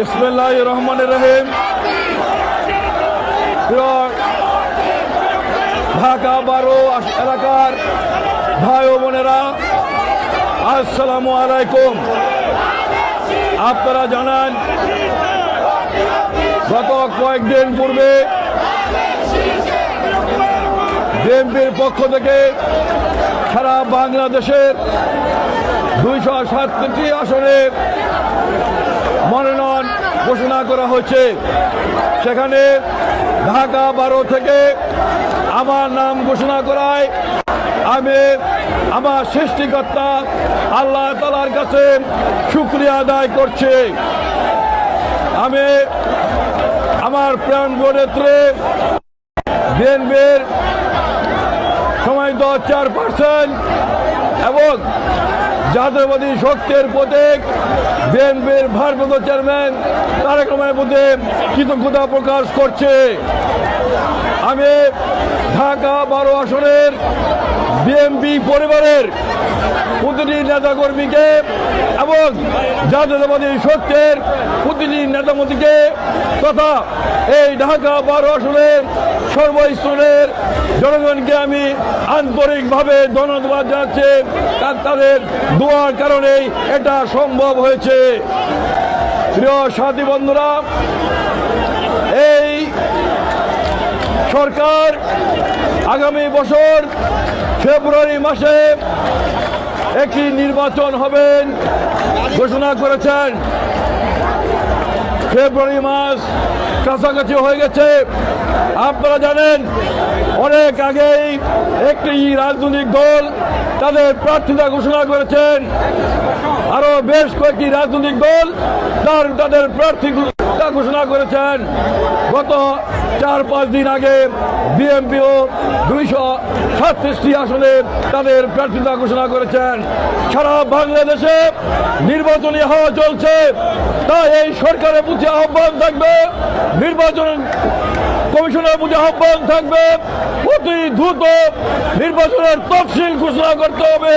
বিসমুল্লাহ রহমান রহিম ঢাকা বারো এলাকার ভাই ও বোনেরা আসসালামু আলাইকুম আপনারা জানান, গত কয়েকদিন পূর্বে বিএনপির পক্ষ থেকে সারা বাংলাদেশের দুইশো সাতটি আসনে মনোনয়ন ঘোষণা করা হয়েছে। সেখানে ঢাকা বারো থেকে আমার নাম ঘোষণা করায় আমি আমার সৃষ্টিকর্তা আল্লাহ তালার কাছে শুক্রিয়া আদায় করছি। আমি আমার প্রাণ নেত্রী বিএনপির সময় দশ চার পার্সেন্ট এবং জাতীয়বাদী শক্তির প্রতীক, বিএনপির ভারপ্রাপ্ত চেয়ারম্যান তারেক রহমানের প্রতি কৃতজ্ঞতা প্রকাশ করছে। আমি ঢাকা বারো আসনের বিএনপি পরিবারের প্রতিটি নেতাকর্মীকে এবং জাতীয়তাবাদী শক্তির প্রতিটি নেতামন্ত্রীকে তথা এই ঢাকা বারো আসনের সর্বস্তরের জনগণকে আমি আন্তরিকভাবে ধন্যবাদ জানাচ্ছি। তাদের দোয়ার কারণেই এটা সম্ভব হয়েছে। প্রিয় সাথী বন্ধুরা, এই সরকার আগামী বছর ফেব্রুয়ারি মাসে একটি নির্বাচন হবেন ঘোষণা করেছেন। ফেব্রুয়ারি মাস কাছাকাছি হয়ে গেছে। আপনারা জানেন, অনেক আগেই একটি রাজনৈতিক দল তাদের প্রার্থিতা ঘোষণা করেছেন। আরও বেশ কয়েকটি রাজনৈতিক দল তার তাদের প্রার্থী ঘোষণা করেছেন, গত চার, পাঁচ দিন আগে বিএনপিও দুইশো সাতত্রিশটি আসনে তাদের প্রার্থিতা ঘোষণা করেছেন। সারা বাংলাদেশে নির্বাচনী হওয়া চলছে, তাই এই সরকারের প্রতি আহ্বান থাকবে, নির্বাচন কমিশনের প্রতি আহ্বান থাকবে, অতি দ্রুত নির্বাচনের তফসিল ঘোষণা করতে হবে।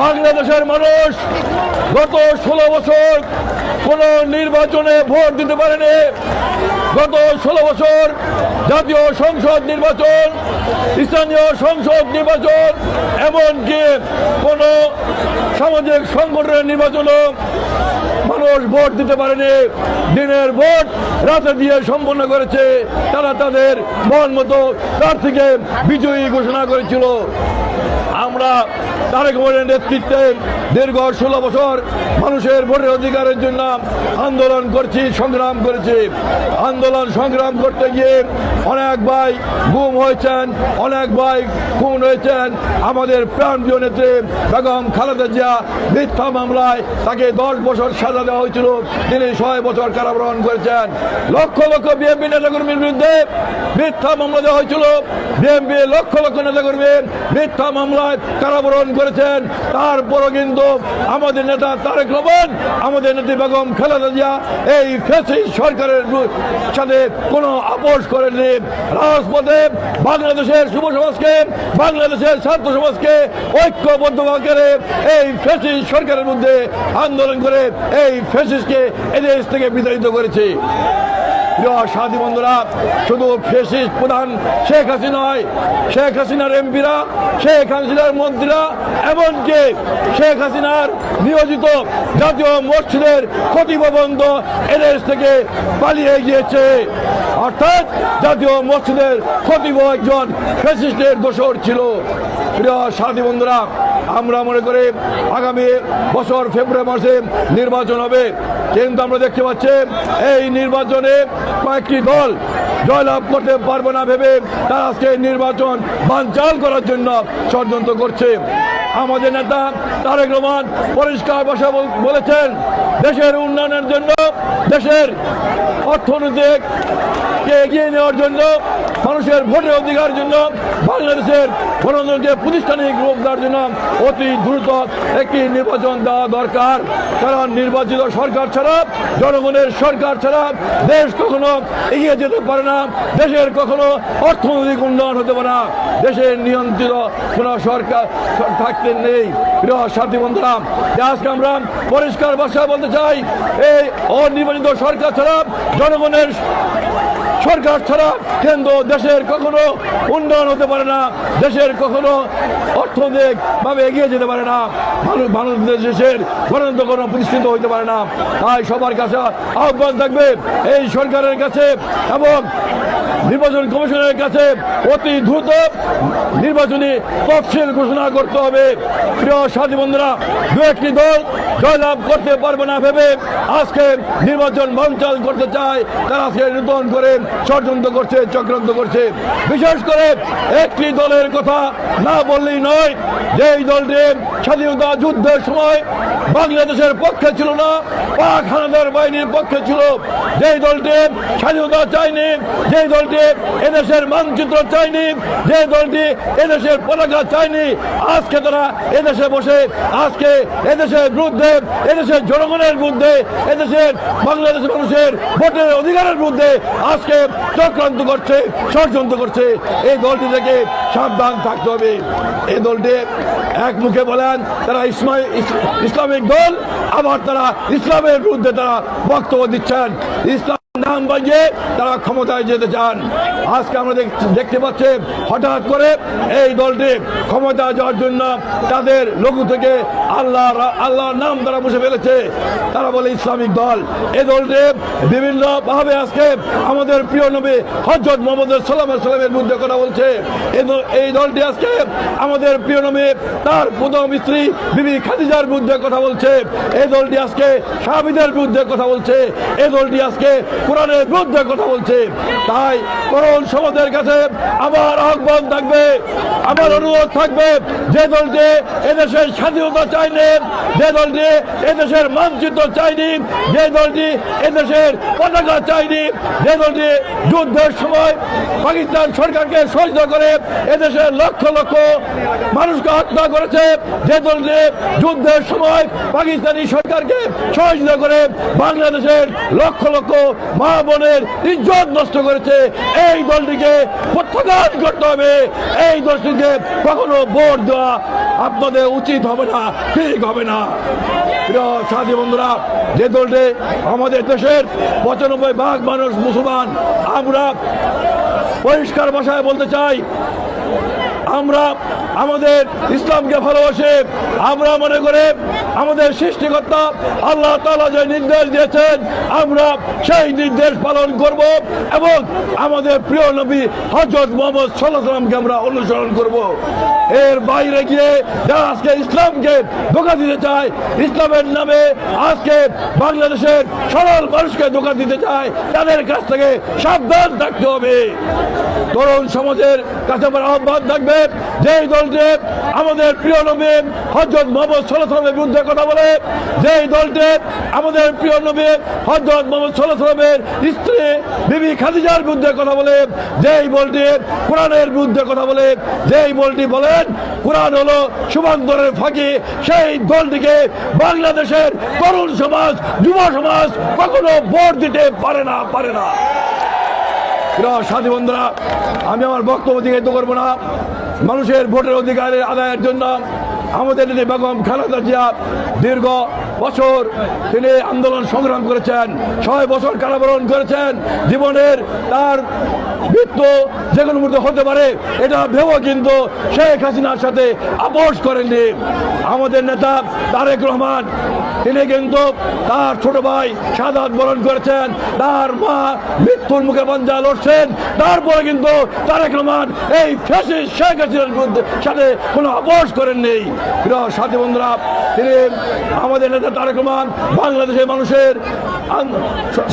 বাংলাদেশের মানুষ গত ষোলো বছর কোন নির্বাচনে ভোট দিতে পারেনি। গত ষোলো বছর জাতীয় সংসদ নির্বাচন, স্থানীয় সংসদ নির্বাচন, এমনকি কোন সামাজিক সংগঠনের নির্বাচনও মানুষ ভোট দিতে পারেনি। দিনের ভোট রাতে দিয়ে সম্পন্ন করেছে। তারা তাদের মন মতো প্রার্থীকে বিজয়ী ঘোষণা করেছিল। আমরা তারেক রহমানের নেতৃত্বে দীর্ঘ ষোলো বছর মানুষের ভোটের অধিকারের জন্য আন্দোলন করছি, সংগ্রাম করেছি। আন্দোলন সংগ্রাম করতে গিয়ে অনেক ভাই গুম হয়েছেন, অনেক ভাই খুন হয়েছেন। আমাদের প্রাণপ্রিয় নেত্রী বেগম খালেদা জিয়া মিথ্যা মামলায় তাকে দশ বছর সাজা দেওয়া হয়েছিল। তিনি ছয় বছর কারাবরণ করেছেন। লক্ষ লক্ষ বিএনপি নেতাকর্মীর বিরুদ্ধে মিথ্যা মামলা দেওয়া হয়েছিল। বিএনপি লক্ষ লক্ষ নেতাকর্মী মিথ্যা মামলায় কারাবরণ করেছেন? তারপরও কিন্তু আমাদের নেতা তারেক রহমান, আমাদের নেত্রী বেগম খালেদা জিয়া। এই ফেসি সরকারের সাথে কোনো আপোষ করেননি। রাজপথে বাংলাদেশের যুব সমাজকে, বাংলাদেশের ছাত্র সমাজকে ঐক্যবদ্ধ করে এই ফেসি সরকারের মধ্যে আন্দোলন করে এই ফেসিসকে এদেশ থেকে বিতাড়িত করেছে। প্রিয় সাথী বন্ধুরা, শুধু ফেসিস প্রধান শেখ হাসিনা নয়, শেখ হাসিনার এমপিরা, শেখ হাসিনার মন্ত্রীরা, এমনকি শেখ হাসিনার নিয়োজিত জাতীয় মসজিদের ক্ষতিপ্রবন্ধ এদেশ থেকে পালিয়ে গিয়েছে। অর্থাৎ জাতীয় মসজিদের খতিব একজন ফেসিস্টের দোষর ছিল। প্রিয় সাথী বন্ধুরা, আমরা মনে করি আগামী বছর ফেব্রুয়ারি মাসে নির্বাচন হবে। কিন্তু আমরা দেখতে পাচ্ছি এই নির্বাচনে কয়েকটি দল জয়লাভ করতে পারবে না ভেবে তারা আজকে নির্বাচন বানচাল করার জন্য ষড়যন্ত্র করছে। আমাদের নেতা তারেক রহমান পরিষ্কার ভাষা বলেছেন, দেশের উন্নয়নের জন্য, দেশের অর্থনৈতিক এগিয়ে নেওয়ার জন্য মানুষের ভোটের অধিকার জন্য বাংলাদেশের গণতন্ত্রের প্রতিষ্ঠানিক রূপ দেওয়ার জন্য অতি দ্রুত একটি নির্বাচন দেওয়া দরকার। কারণ নির্বাচিত সরকার ছাড়া, জনগণের সরকার ছাড়া দেশ কখনো এগিয়ে যেতে পারে না। দেশের কখনো অর্থনৈতিক উন্নয়ন হতে পারে না। দেশের নিয়ন্ত্রিত কোনো সরকার থাকতে নেই। প্রিয় সাথী বন্ধুরা আজকে আমরা পরিষ্কার ভাষায় বলতে চাই, এই অনির্বাচিত সরকার ছাড়া জনগণের সরকার ছাড়া কেন্দ্র দেশের কখনো উন্নয়ন হতে পারে না, দেশের কখনো অর্থনৈতিক ভাবে এগিয়ে যেতে পারে না মানুষ দেশের গণতন্ত্র কোনো প্রতিষ্ঠিত হইতে পারে না। তাই সবার কাছে আহ্বান থাকবে এই সরকারের কাছে এবং নির্বাচন কমিশনের কাছে অতি দ্রুত নির্বাচনী তফসিল ঘোষণা করতে হবে। প্রিয় সাথী বন্ধুরা, দু একটি দল জয়লাভ করতে পারবে না ভেবে আজকে নির্বাচন বানচাল করতে চায়, তারা আজকে নূতন করে ষড়যন্ত্র করছে, চক্রান্ত করছে। বিশেষ করে একটি দলের কথা না বললেই নয় যে এই দলটি স্বাধীনতা যুদ্ধের সময় বাংলাদেশের পক্ষে ছিল না, পাক হানাদার বাহিনীর পক্ষে ছিল। যেই দলটি স্বাধীনতা চায়নি যে দলটি এদেশের মানচিত্র চায়নি যে দলটি এদেশের পতাকা চায়নি, আজকে তারা এদেশে বসে, আজকে এদেশের বিরুদ্ধে, এদেশের জনগণের বিরুদ্ধে, এদেশের বাংলাদেশের মানুষের ভোটের অধিকারের বিরুদ্ধে আজকে চক্রান্ত করছে ষড়যন্ত্র করছে। এই দলটি থেকে সাবধান থাকতে হবে। এই দলটি এক মুখে বলেন, তারা ইসমাই ইসলামিক দল, আবার তারা ইসলামের বিরুদ্ধে তারা বক্তব্য দিচ্ছেন। ইসলাম নাম বাজিয়ে তারা ক্ষমতায় যেতে চান। আজকে আমরা দেখ- দেখতে পাচ্ছি হঠাৎ করে এই দলটি ক্ষমতা যাওয়ার জন্য তাদের লঘু থেকে আল্লাহ আল্লাহর নাম তারা বসে ফেলেছে। তারা বলে ইসলামিক দল। এই দলটি বিভিন্ন ভাবে আজকে আমাদের প্রিয় নবী হজরত মোহাম্মদ সাল্লাম সাল্লামের বিরুদ্ধে কথা বলছে। এই দলটি আজকে আমাদের প্রিয় নবী তার প্রথম স্ত্রী বিবি খাদিজার বিরুদ্ধে কথা বলছে। এই দলটি আজকে সাহাবিদের বিরুদ্ধে কথা বলছে। এই দলটি আজকে কোরআনের বিরুদ্ধে কথা বলছে। তাই করুণ সমাজের কাছে আমার আহ্বান থাকবে, আমার অনুরোধ থাকবে, যে দলটি এদেশের স্বাধীনতা চায়নি যে দলটি এদেশের মানচিত্র চায়নি যে দলটি এদেশের পতাকা চাইনি যে দলটি যুদ্ধের সময় পাকিস্তান সরকারকে সহযোগিতা করে এদেশের লক্ষ লক্ষ মানুষকে হত্যা করেছে, যে দলটি যুদ্ধের সময় পাকিস্তানি সরকারকে সহযোগিতা করে বাংলাদেশের লক্ষ লক্ষ মা বোনের ইজ্জত নষ্ট করেছে। এই দলটিকে প্রত্যাঘাত করতে হবে। এই দলটিকে কখনো ভোট দেওয়া আপনাদের উচিত হবে না, ঠিক হবে না। সাথী বন্ধুরা, যে দলটি আমাদের দেশের পঁচানব্বই ভাগ মানুষ মুসলমান, আমরা পরিষ্কার ভাষায় বলতে চাই আমরা আমাদের ইসলামকে ভালোবাসে, আমরা মনে করে আমাদের সৃষ্টিকর্তা আল্লাহ তালা যে নির্দেশ দিয়েছেন, আমরা সেই নির্দেশ পালন করব এবং আমাদের প্রিয় নবী হজরত মোহাম্মদ সাল্লাহ সাল্লামকে আমরা অনুসরণ করব। এর বাইরে গিয়ে যারা আজকে ইসলামকে ধোকা দিতে চায়, ইসলামের নামে আজকে বাংলাদেশের সরল মানুষকে ধোকা দিতে চায়, তাদের কাছ থেকে সাবধান থাকতে হবে। তরুণ সমাজের কাছে আমার আহ্বান থাকবে যেই দলটি আমাদের প্রিয় নবী হজরত মোহাম্মদ সাল্লামের বিরুদ্ধে কথা বলে, যেই দলটি আমাদের প্রিয় নবী হজরত মোহাম্মদ সাল্লামের স্ত্রী বিবি খাদিজার বিরুদ্ধে কথা বলে, যেই বলটি কোরআনের বিরুদ্ধে কথা বলে, যেই বলটি বলেন, কোরআন হলো সুবান্তরের ফাঁকি, সেই দলটিকে বাংলাদেশের তরুণ সমাজ, যুব সমাজ কখনো ভোট দিতে পারে না পারে না। সাথী বন্ধুরা, আমি আমার বক্তব্য দিকে করব না। মানুষের ভোটের অধিকারের আদায়ের জন্য আমাদের বেগম খালেদা জিয়া দীর্ঘ বছর তিনি আন্দোলন সংগ্রাম করেছেন, ছয় বছর কারাবরণ করেছেন, জীবনের তার মৃত্যু যে কোনো মুহূর্তে হতে পারে, এটা ভেবেও কিন্তু শেখ হাসিনার সাথে আপোষ করেননি। আমাদের নেতা তারেক রহমান, তিনি কিন্তু তার ছোট ভাই সাদাত বরণ করেছেন, তার মা মৃত্যুর মুখে বঞ্জা লড়ছেন, তারপরে কিন্তু তারেক রহমান এই ফ্যাসিস শেখ হাসিনার বিরুদ্ধে সাথে কোনো আপোষ করেন নেই প্রিয় সাথী বন্ধুরা, তিনি আমাদের নেতা বাংলাদেশের মানুষের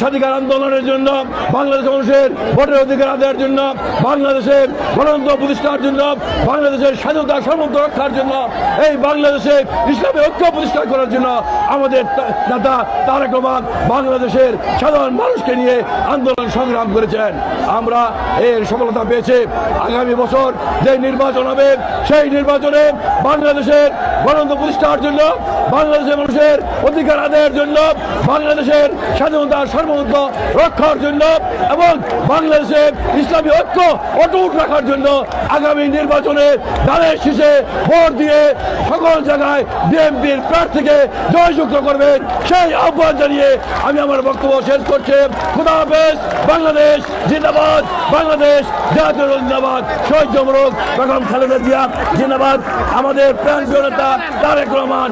স্বাধিকার আন্দোলনের জন্য, বাংলাদেশ মানুষের ভোটের অধিকার আদায়ের জন্য, বাংলাদেশের গণতন্ত্র প্রতিষ্ঠার জন্য, বাংলাদেশের স্বাধীনতা সার্বভৌমত্ব রক্ষার জন্য, এই বাংলাদেশে ইসলামী ঐক্য প্রতিষ্ঠা করার জন্য আমাদের নেতা তারেক রহমান বাংলাদেশের সাধারণ মানুষকে নিয়ে আন্দোলন সংগ্রাম করেছেন। আমরা এর সফলতা পেয়েছে। আগামী বছর যে নির্বাচন হবে, সেই নির্বাচনে বাংলাদেশের গণতন্ত্র প্রতিষ্ঠার জন্য, বাংলাদেশের মানুষের অধিকার আদায়ের জন্য, বাংলাদেশের স্বাধীনতা, সার্বভৌমত্ব রক্ষার জন্য এবং বাংলাদেশের ইসলামী ঐক্য অটুট রাখার জন্য আগামী নির্বাচনে দানের শীষে ভোট দিয়ে সকল জায়গায় বিএনপির প্রার্থীকে জয়যুক্ত করবেন। সেই আহ্বান জানিয়ে আমি আমার বক্তব্য শেষ করছি। খুদা হাফেজ, বাংলাদেশ জিন্দাবাদ, বাংলাদেশ জাতীয় জিন্দাবাদ শহীদ জমরক বেগম খালেদা জিয়া, জিন্দাবাদ। আমাদের প্রাণ নেতা তারেক রহমান